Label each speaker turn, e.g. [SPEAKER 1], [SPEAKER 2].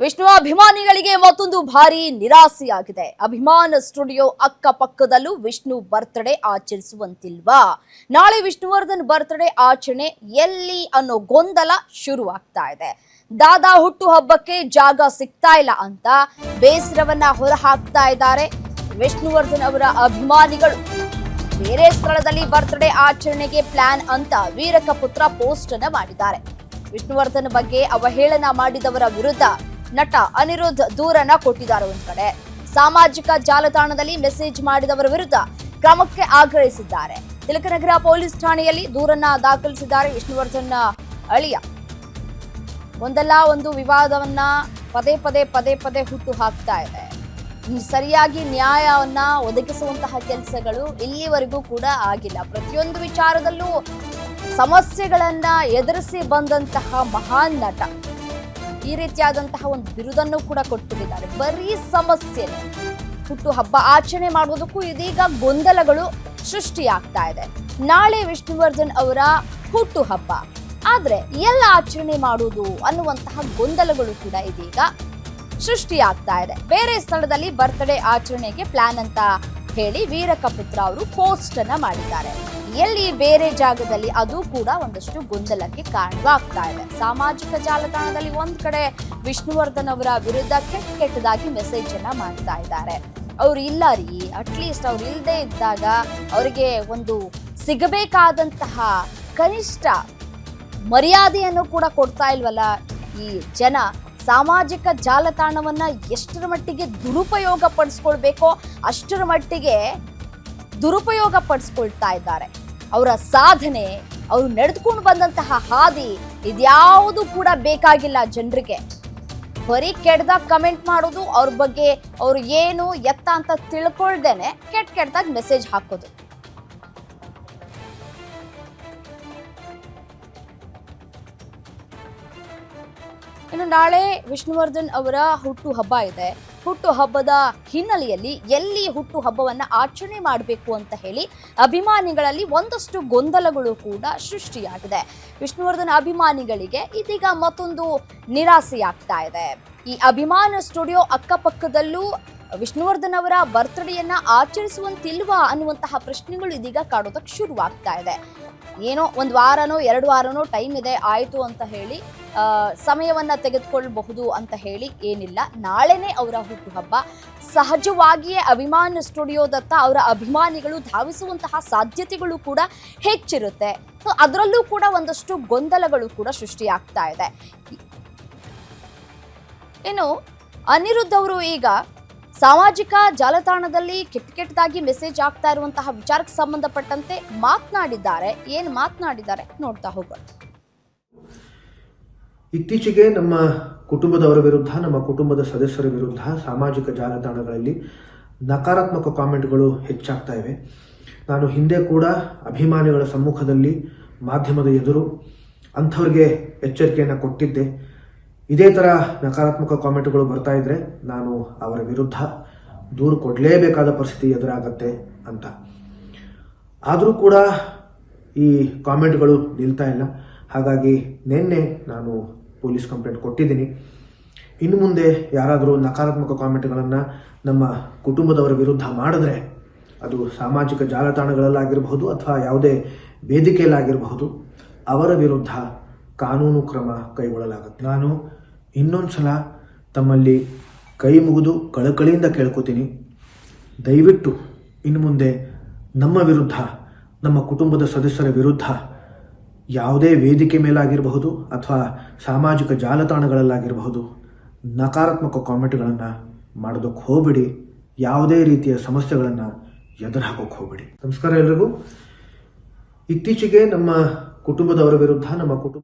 [SPEAKER 1] ವಿಷ್ಣು ಅಭಿಮಾನಿಗಳಿಗೆ ಮತ್ತೊಂದು ಭಾರಿ ನಿರಾಸೆಯಾಗಿದೆ. ಅಭಿಮಾನ ಸ್ಟುಡಿಯೋ ಅಕ್ಕಪಕ್ಕದಲ್ಲೂ ವಿಷ್ಣು ಬರ್ತ್ಡೇ ಆಚರಿಸುವಂತಿಲ್ವಾ? ನಾಳೆ ವಿಷ್ಣುವರ್ಧನ್ ಬರ್ತ್ಡೇ ಆಚರಣೆ ಎಲ್ಲಿ ಅನ್ನೋ ಗೊಂದಲ ಶುರುವಾಗ್ತಾ ಇದೆ. ದಾದಾ ಹುಟ್ಟು ಹಬ್ಬಕ್ಕೆ ಜಾಗ ಸಿಗ್ತಾ ಇಲ್ಲ ಅಂತ ಬೇಸರವನ್ನ ಹೊರಹಾಕ್ತಾ ಇದ್ದಾರೆ ವಿಷ್ಣುವರ್ಧನ್ ಅವರ ಅಭಿಮಾನಿಗಳು. ಬೇರೆ ಸ್ಥಳದಲ್ಲಿ ಬರ್ತ್ಡೇ ಆಚರಣೆಗೆ ಪ್ಲಾನ್ ಅಂತ ವೀರಕ ಪುತ್ರ ಪೋಸ್ಟ್ ಅನ್ನ ಮಾಡಿದ್ದಾರೆ. ವಿಷ್ಣುವರ್ಧನ್ ಬಗ್ಗೆ ಅವಹೇಳನ ಮಾಡಿದವರ ವಿರುದ್ಧ ನಟ ಅನಿರುದ್ಧ ದೂರನ್ನ ಕೊಟ್ಟಿದ್ದಾರೆ ಒಂದ್ ಕಡೆ. ಸಾಮಾಜಿಕ ಜಾಲತಾಣದಲ್ಲಿ ಮೆಸೇಜ್ ಮಾಡಿದವರ ವಿರುದ್ಧ ಕ್ರಮಕ್ಕೆ ಆಗ್ರಹಿಸಿದ್ದಾರೆ. ತಿಲಕನಗರ ಪೊಲೀಸ್ ಠಾಣೆಯಲ್ಲಿ ದೂರನ್ನ ದಾಖಲಿಸಿದ್ದಾರೆ ವಿಷ್ಣುವರ್ಧನ್ ಅಳಿಯ. ಒಂದಲ್ಲ ಒಂದು ವಿವಾದವನ್ನ ಪದೇ ಪದೇ ಪದೇ ಪದೇ ಹುಟ್ಟು ಹಾಕ್ತಾ ಇದೆ. ಸರಿಯಾಗಿ ನ್ಯಾಯವನ್ನ ಒದಗಿಸುವಂತಹ ಕೆಲಸಗಳು ಇಲ್ಲಿವರೆಗೂ ಕೂಡ ಆಗಿಲ್ಲ. ಪ್ರತಿಯೊಂದು ವಿಚಾರದಲ್ಲೂ ಸಮಸ್ಯೆಗಳನ್ನ ಎದುರಿಸಿ ಬಂದಂತಹ ಮಹಾನ್ ನಟ. ಈ ರೀತಿಯಾದಂತಹ ಒಂದು ಬಿರುದನ್ನು ಕೂಡ ಕೊಟ್ಟುಬಿಟ್ಟಿದ್ದಾರೆ ಬರೀ ಸಮಸ್ಯೆ ಹುಟ್ಟು ಹಬ್ಬ ಆಚರಣೆ ಮಾಡುವುದಕ್ಕೂ ಇದೀಗ ಗೊಂದಲಗಳು ಸೃಷ್ಟಿಯಾಗ್ತಾ ಇದೆ. ನಾಳೆ ವಿಷ್ಣುವರ್ಧನ್ ಅವರ ಹುಟ್ಟು ಹಬ್ಬ. ಆದ್ರೆ ಎಲ್ಲ ಆಚರಣೆ ಮಾಡುವುದು ಅನ್ನುವಂತಹ ಗೊಂದಲಗಳು ಕೂಡ ಇದೀಗ ಸೃಷ್ಟಿಯಾಗ್ತಾ ಇದೆ. ಬೇರೆ ಸ್ಥಳದಲ್ಲಿ ಬರ್ತ್ಡೇ ಆಚರಣೆಗೆ ಪ್ಲಾನ್ ಅಂತ ಹೇಳಿ ವೀರಕಪುತ್ರ ಅವರು ಪೋಸ್ಟ್ ಅನ್ನ ಮಾಡಿದ್ದಾರೆ. ಎಲ್ಲಿ ಬೇರೆ ಜಾಗದಲ್ಲಿ ಅದು ಕೂಡ ಒಂದಷ್ಟು ಗೊಂದಲಕ್ಕೆ ಕಾರಣವಾಗ್ತಾ ಇದೆ. ಸಾಮಾಜಿಕ ಜಾಲತಾಣದಲ್ಲಿ ಒಂದ್ ಕಡೆ ವಿಷ್ಣುವರ್ಧನ್ ಅವರ ವಿರುದ್ಧ ಕೆಟ್ಟ ಕೆಟ್ಟದಾಗಿ ಮೆಸೇಜ್ ಅನ್ನ ಮಾಡ್ತಾ ಇದ್ದಾರೆ. ಅವ್ರು ಇಲ್ಲ ರೀ ಅಟ್ಲೀಸ್ಟ್ ಅವ್ರು ಇಲ್ಲದೆ ಇದ್ದಾಗ ಅವರಿಗೆ ಒಂದು ಸಿಗಬೇಕಾದಂತಹ ಕನಿಷ್ಠ ಮರ್ಯಾದೆಯನ್ನು ಕೂಡ ಕೊಡ್ತಾ ಇಲ್ವಲ್ಲ ಈ ಜನ. ಸಾಮಾಜಿಕ ಜಾಲತಾಣವನ್ನ ಎಷ್ಟರ ಮಟ್ಟಿಗೆ ದುರುಪಯೋಗ ಪಡಿಸ್ಕೊಳ್ಬೇಕೋ ಅಷ್ಟರ ಮಟ್ಟಿಗೆ ದುರುಪಯೋಗ ಪಡಿಸ್ಕೊಳ್ತಾ ಇದ್ದಾರೆ. ಅವರ ಸಾಧನೆ, ಅವರು ನಡೆದುಕೊಂಡು ಬಂದಂತಹ ಹಾದಿ ಇದ್ಯಾವುದು ಕೂಡ ಬೇಕಾಗಿಲ್ಲ ಜನರಿಗೆ. ಬರೀ ಕೆಡ್ದಾಗ ಕಮೆಂಟ್ ಮಾಡೋದು ಅವ್ರ ಬಗ್ಗೆ ಅವ್ರು ಏನು ಎತ್ತ ಅಂತ ತಿಳ್ಕೊಳ್ದೇನೆ ಕೆಟ್ಟ ಕೆಟ್ಟದಾಗ ಮೆಸೇಜ್ ಹಾಕೋದು. ಇನ್ನು ನಾಳೆ ವಿಷ್ಣುವರ್ಧನ್ ಅವರ ಹುಟ್ಟು ಹಬ್ಬ ಇದೆ. ಹುಟ್ಟು ಹಬ್ಬದ ಹಿನ್ನೆಲೆಯಲ್ಲಿ ಎಲ್ಲಿ ಹುಟ್ಟು ಹಬ್ಬವನ್ನ ಆಚರಣೆ ಮಾಡಬೇಕು ಅಂತ ಹೇಳಿ ಅಭಿಮಾನಿಗಳಲ್ಲಿ ಒಂದಷ್ಟು ಗೊಂದಲಗಳು ಕೂಡ ಸೃಷ್ಟಿಯಾಗಿದೆ. ವಿಷ್ಣುವರ್ಧನ್ ಅಭಿಮಾನಿಗಳಿಗೆ ಇದೀಗ ಮತ್ತೊಂದು ನಿರಾಸೆಯಾಗ್ತಾ ಇದೆ. ಈ ಅಭಿಮಾನ ಸ್ಟುಡಿಯೋ ಅಕ್ಕಪಕ್ಕದಲ್ಲೂ ವಿಷ್ಣುವರ್ಧನ್ ಅವರ ಬರ್ತ್ಡೇಯನ್ನ ಆಚರಿಸುವಂತಿಲ್ವಾ ಅನ್ನುವಂತಹ ಪ್ರಶ್ನೆಗಳು ಇದೀಗ ಕಾಡೋದಕ್ಕೆ ಶುರುವಾಗ್ತಾ ಇದೆ. ಏನೋ ಒಂದು ವಾರನೋ, ಎರಡು ವಾರನೋ ಟೈಮ್ ಇದೆ, ಆಯಿತು ಅಂತ ಹೇಳಿ ಸಮಯವನ್ನ ತೆಗೆದುಕೊಳ್ಳಬಹುದು ಅಂತ ಹೇಳಿ ಏನಿಲ್ಲ. ನಾಳೆನೇ ಅವರ ಹುಟ್ಟುಹಬ್ಬ. ಸಹಜವಾಗಿಯೇ ಅಭಿಮಾನ ಸ್ಟುಡಿಯೋದತ್ತ ಅವರ ಅಭಿಮಾನಿಗಳು ಧಾವಿಸುವಂತಹ ಸಾಧ್ಯತೆಗಳು ಕೂಡ ಹೆಚ್ಚಿರುತ್ತೆ. ಸೊ, ಅದರಲ್ಲೂ ಕೂಡ ಒಂದಷ್ಟು ಗೊಂದಲಗಳು ಕೂಡ ಸೃಷ್ಟಿಯಾಗ್ತಾ ಇದೆ. ಇನ್ನು ಅನಿರುದ್ಧ ಅವರು ಈಗ ಸಾಮಾಜಿಕ ಜಾಲತಾಣದಲ್ಲಿ ಕೆಟ್ಟ ಕೆಟ್ಟದಾಗಿ ಮೆಸೇಜ್ ಆಗ್ತಾ ಇರುವಂತಹ ವಿಚಾರಕ್ಕೆ ಸಂಬಂಧಪಟ್ಟಂತೆ ಮಾತನಾಡಿದ್ದಾರೆ. ಏನು ಮಾತನಾಡಿದ್ದಾರೆ? ನೋಡ್ತಾ ಹೋಗೋಣ.
[SPEAKER 2] ಇತ್ತೀಚೆಗೆ ನಮ್ಮ ಕುಟುಂಬದವರ ವಿರುದ್ಧ, ನಮ್ಮ ಕುಟುಂಬದ ಸದಸ್ಯರ ವಿರುದ್ಧ ಸಾಮಾಜಿಕ ಜಾಲತಾಣಗಳಲ್ಲಿ ನಕಾರಾತ್ಮಕ ಕಾಮೆಂಟ್ಗಳು ಹೆಚ್ಚಾಗ್ತಾ ಇವೆ. ನಾನು ಹಿಂದೆ ಕೂಡ ಅಭಿಮಾನಿಗಳ ಸಮ್ಮುಖದಲ್ಲಿ ಮಾಧ್ಯಮದ ಎದುರು ಅಂಥವ್ರಿಗೆ ಎಚ್ಚರಿಕೆಯನ್ನು ಕೊಟ್ಟಿದ್ದೆ. ಇದೇ ಥರ ನಕಾರಾತ್ಮಕ ಕಾಮೆಂಟ್ಗಳು ಬರ್ತಾ ಇದ್ರೆ ನಾನು ಅವರ ವಿರುದ್ಧ ದೂರು ಕೊಡಲೇಬೇಕಾದ ಪರಿಸ್ಥಿತಿ ಎದುರಾಗತ್ತೆ ಅಂತ. ಆದರೂ ಕೂಡ ಈ ಕಾಮೆಂಟ್ಗಳು ನಿಲ್ತಾ ಇಲ್ಲ. ಹಾಗಾಗಿ ನಿನ್ನೆ ನಾನು ಪೊಲೀಸ್ ಕಂಪ್ಲೇಂಟ್ ಕೊಟ್ಟಿದ್ದೀನಿ. ಇನ್ನು ಮುಂದೆ ಯಾರಾದರೂ ನಕಾರಾತ್ಮಕ ಕಾಮೆಂಟ್ಗಳನ್ನು ನಮ್ಮ ಕುಟುಂಬದವರ ವಿರುದ್ಧ ಮಾಡಿದ್ರೆ ಅದು ಸಾಮಾಜಿಕ ಜಾಲತಾಣಗಳಲ್ಲಾಗಿರಬಹುದು ಅಥವಾ ಯಾವುದೇ ವೇದಿಕೆಯಲ್ಲಾಗಿರಬಹುದು, ಅವರ ವಿರುದ್ಧ ಕಾನೂನು ಕ್ರಮ ಕೈಗೊಳ್ಳಲಾಗುತ್ತೆ. ನಾನು ಇನ್ನೊಂದು ಸಲ ತಮ್ಮಲ್ಲಿ ಕೈ ಮುಗಿದು ಕಳಕಳಿಯಿಂದ ಕೇಳ್ಕೊತೀನಿ. ದಯವಿಟ್ಟು ಇನ್ನು ಮುಂದೆ ನಮ್ಮ ವಿರುದ್ಧ, ನಮ್ಮ ಕುಟುಂಬದ ಸದಸ್ಯರ ವಿರುದ್ಧ ಯಾವುದೇ ವೇದಿಕೆ ಮೇಲಾಗಿರಬಹುದು ಅಥವಾ ಸಾಮಾಜಿಕ ಜಾಲತಾಣಗಳಲ್ಲಾಗಿರಬಹುದು, ನಕಾರಾತ್ಮಕ ಕಾಮೆಂಟ್ಗಳನ್ನು ಮಾಡೋದಕ್ಕೆ ಹೋಗಬೇಡಿ. ಯಾವುದೇ ರೀತಿಯ ಸಮಸ್ಯೆಗಳನ್ನು ಎದುರು ಹಾಕೋಕೆ ಹೋಗಬೇಡಿ. ನಮಸ್ಕಾರ ಎಲ್ರಿಗೂ. ಇತ್ತೀಚೆಗೆ ನಮ್ಮ ಕುಟುಂಬದವರ ವಿರುದ್ಧ, ನಮ್ಮ ಕುಟುಂಬ